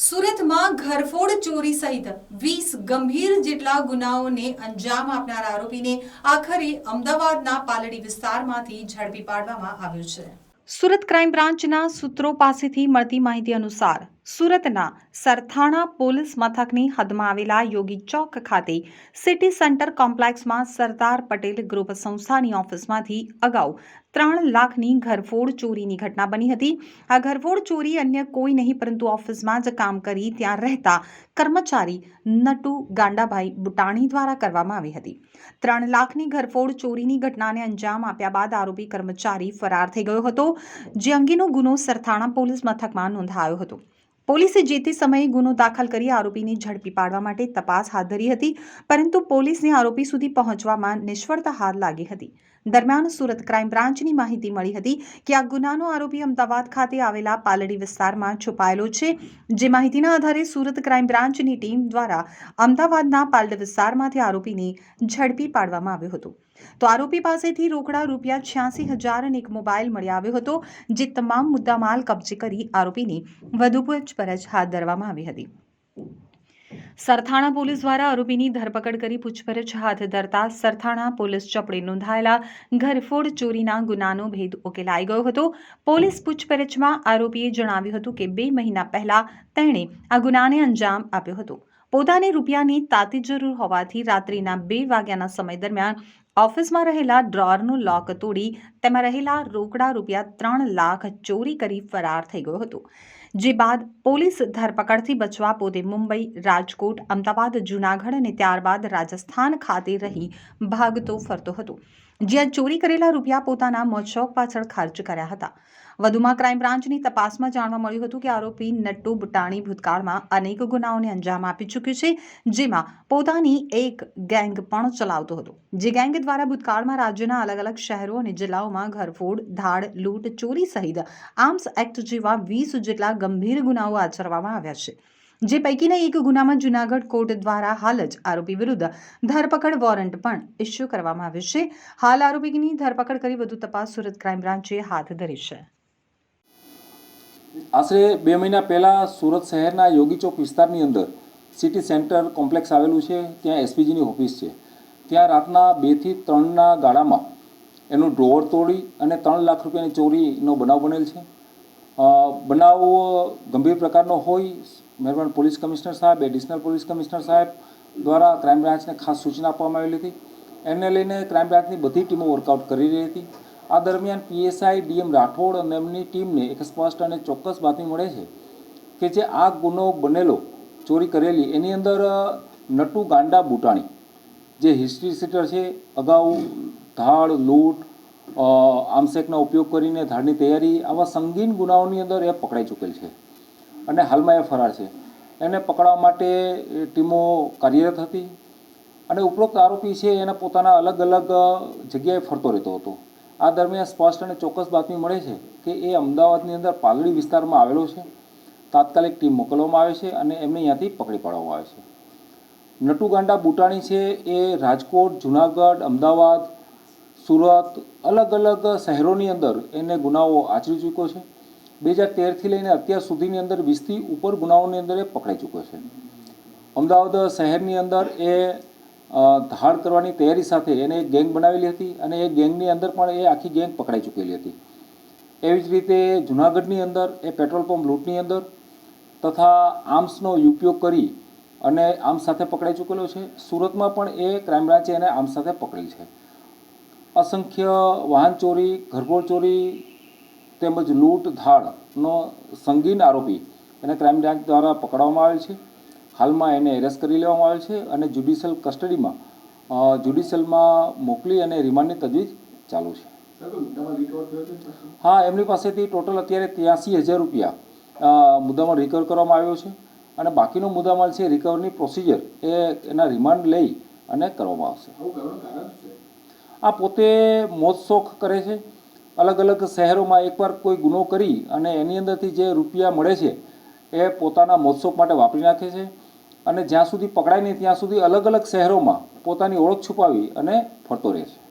સુરતમાં ઘરફોડ ચોરી સહિત વીસ ગંભીર જેટલા ગુનાઓને અંજામ આપનાર આરોપીને આખરે અમદાવાદના પાલડી વિસ્તારમાંથી ઝડપી પાડવામાં આવ્યો છે. સુરત ક્રાઇમ બ્રાન્ચના સૂત્રો પાસેથી મળતી માહિતી અનુસાર સુરતના સરથાણા પોલીસ મથકની હદમાં આવેલા યોગી ચોક ખાતે સિટી સેન્ટર કોમ્પ્લેક્સમાં સરદાર પટેલ ગ્રુપ સંસ્થાની ઓફિસમાંથી અગાઉ ત્રણ લાખની ઘરફોડ ચોરીની ઘટના બની હતી. આ ઘરફોડ ચોરી અન્ય કોઈ નહીં, પરંતુ ઓફિસમાં જ કામ કરી ત્યાં રહેતા કર્મચારી નટુ ગાંડાભાઈ બુટાણી દ્વારા કરવામાં આવી હતી. ત્રણ લાખની ઘરફોડ ચોરીની ઘટનાને અંજામ આપ્યા બાદ આરોપી કર્મચારી ફરાર થઈ ગયો હતો, જે અંગેનો ગુનો સરથાણા પોલીસ મથકમાં નોંધાયો હતો. પોલીસે જે તે સમયે ગુનો દાખલ કરી આરોપીને ઝડપી પાડવા માટે તપાસ હાથ ધરી હતી, પરંતુ પોલીસને આરોપી સુધી પહોંચવામાં નિષ્ફળતા હાર લાગી હતી. દરમિયાન સુરત ક્રાઇમ બ્રાન્ચની માહિતી મળી હતી કે આ ગુનાનો આરોપી અમદાવાદ ખાતે આવેલા પાલડી વિસ્તારમાં છુપાયેલો છે. જે માહિતીના આધારે સુરત ક્રાઇમ બ્રાન્ચની ટીમ દ્વારા અમદાવાદના પાલડી વિસ્તારમાંથી આરોપીને ઝડપી પાડવામાં આવ્યો હતો. તો આરોપી પાસેથી રોકડા રૂપિયા છ્યાસી હજાર અને એક મોબાઈલ મળી આવ્યો હતો, જે તમામ મુદ્દામાલ કબજે કરી આરોપીની વધુ પૂછપરછ હાથ ધરવામાં આવી હતી. સરથાણા પોલીસ દ્વારા આરોપીની ધરપકડ કરી પૂછપરછ હાથ ધરતા સરથાણા પોલીસ ચોપડે નોંધાયેલા ઘરફોડ ચોરીના ગુનાનો ભેદ ઉકેલાઈ ગયો હતો. પોલીસ પૂછપરછમાં આરોપીએ જણાવ્યું હતું કે બે મહિના પહેલા તેણે આ ગુનાને અંજામ આપ્યો હતો. પોતાને રૂપિયાની તાતી જરૂર હોવાથી રાત્રિના બે વાગ્યાના સમય દરમિયાન ઓફિસમાં રહેલા ડ્રોરનું લોક તોડી તેમાં રહેલા રોકડા રૂપિયા ત્રણ લાખ ચોરી કરી ફરાર થઈ ગયો હતો. જે બાદ પોલીસ ધરપકડથી બચવા પોતે મુંબઈ, રાજકોટ, અમદાવાદ, જૂનાગઢ અને ત્યારબાદ રાજસ્થાન ખાતે રહી ભાગતો ફરતો હતો. જ્યાં ચોરી કરેલા રૂપિયા પોતાના મોજશોખ પાછળ ખર્ચ કર્યા હતા. વધુમાં ક્રાઇમ બ્રાન્ચની તપાસમાં જાણવા મળ્યું હતું કે આરોપી નટ્ટુ બુટાણી ભૂતકાળમાં અનેક ગુનાઓને અંજામ આપી ચૂક્યું છે, જેમાં પોતાની એક ગેંગ પણ ચલાવતો હતો. જે ગેંગ દ્વારા ભૂતકાળમાં રાજ્યના અલગ અલગ શહેરો અને જિલ્લાઓમાં ઘરફોડ, ધાડ, લૂંટ, ચોરી સહિત આર્મ્સ એક્ટ જેવા વીસ જેટલા ગંભીર ગુનાઓ આચરવામાં આવ્યા છે. જે પૈકીના એક ગુનામાં જુનાગઢ કોર્ટ દ્વારા હાલ જ આરોપી વિરુદ્ધ ધરપકડ વોરંટ પણ ઇસ્યુ કરવામાં આવ્યું છે. હાલ આરોપીની ધરપકડ કરી વધુ તપાસ સુરત ક્રાઇમ બ્રાન્ચે હાથ ધરી છે. આશરે બે મહિના પહેલાં સુરત શહેરના યોગી ચોક વિસ્તારની અંદર સિટી સેન્ટર કોમ્પ્લેક્સ આવેલું છે. ત્યાં એસપીજીની ઓફિસ છે. ત્યાં રાતના બેથી ત્રણના ગાળામાં એનું ડ્રોવર તોડી અને ત્રણ લાખ રૂપિયાની ચોરીનો બનાવ બનેલ છે. બનાવ ગંભીર પ્રકારનો હોય, મહેરબાન પોલીસ કમિશનર સાહેબ, એડિશનલ પોલીસ કમિશનર સાહેબ દ્વારા ક્રાઇમ બ્રાન્ચને ખાસ સૂચના આપવામાં આવેલી હતી. એને લઈને ક્રાઇમ બ્રાન્ચની બધી ટીમો વર્કઆઉટ કરી રહી હતી. આ દરમિયાન પીએસઆઈ ડીએમ રાઠોડ અને એમની ટીમને એક સ્પષ્ટ અને ચોક્કસ બાતમી મળે છે કે જે આ ગુનો બનેલો, ચોરી કરેલી, એની અંદર નટુ ગાંડા બુટાણી, જે હિસ્ટ્રી સીટર છે, અગાઉ ધાડ, લૂંટ અ, આમસેકનો ઉપયોગ કરીને ધાડની તૈયારી આવા સંગીન ગુનાઓની અંદર એ પકડાઈ ચૂકેલ છે અને હાલમાં એ ફરાર છે. એને પકડવા માટે ટીમો કાર્યરત હતી અને ઉપરોક્ત આરોપી છે એના પોતાના અલગ અલગ જગ્યાએ ફરતો રહેતો હતો. આ દરમિયાન સ્પષ્ટ અને ચોક્કસ બાતમી મળે છે કે એ અમદાવાદની અંદર પાલડી વિસ્તારમાં આવેલો છે. તાત્કાલિક ટીમ મોકલવામાં આવે છે અને એમને અહીંયાથી પકડી પાડવામાં આવે છે. નટુગાંડા બુટાણી છે એ રાજકોટ જુનાગઢ અમદાવાદ સુરત અલગ અલગ શહેરોની અંદર એને ગુનાઓ આચરી ચૂક્યો છે. બે હજાર તેરથી લઈને અત્યાર સુધીની અંદર વીસથી ઉપર ગુનાઓની અંદર એ પકડાઈ ચૂક્યો છે. અમદાવાદ શહેરની અંદર એ ધાડ કરવાની તૈયારી સાથે એને એક ગેંગ બનાવેલી હતી અને એ ગેંગની અંદર પણ એ આખી ગેંગ પકડાઈ ચૂકેલી હતી. એવી જ રીતે જુનાગઢની અંદર એ પેટ્રોલ પંપ લૂંટની અંદર તથા આર્મ્સનો ઉપયોગ કરી અને આર્મ્સ સાથે પકડાઈ ચૂકેલો છે. સુરતમાં પણ એ ક્રાઇમ બ્રાન્ચે એને આર્મ્સ સાથે પકડી છે. અસંખ્ય વાહન ચોરી ઘરફોડ ચોરી તેમજ લૂંટ ધાડનો સંગીન આરોપી એને ક્રાઇમ બ્રાન્ચ દ્વારા પકડવામાં આવેલ છે. હાલમાં એને એરેસ્ટ કરી લેવામાં આવેલ છે અને જ્યુડિશિયલ કસ્ટડીમાં જ્યુડિશિયલમાં મોકલી અને રિમાન્ડની તજવીજ ચાલુ છે. હા એમની પાસેથી ટોટલ અત્યારે ત્યાંસી હજાર રૂપિયા મુદ્દામાં રિકવર કરવામાં આવ્યો છે અને બાકીનો મુદ્દામાલ છે રિકવરની પ્રોસિજર એ એના રિમાન્ડ લઈ અને કરવામાં આવશે. આ પોતે મોજશોખ કરે છે. અલગ અલગ શહેરોમાં એકવાર કોઈ ગુનો કરી અને એની અંદરથી જે રૂપિયા મળે છે, એ પોતાના મોજશોખ માટે વાપરી નાખે છે. અને જ્યાં સુધી પકડાય નહીં, ત્યાં સુધી અલગ અલગ શહેરોમાં પોતાની ઓળખ છુપાવી અને ફરતો રહે છે.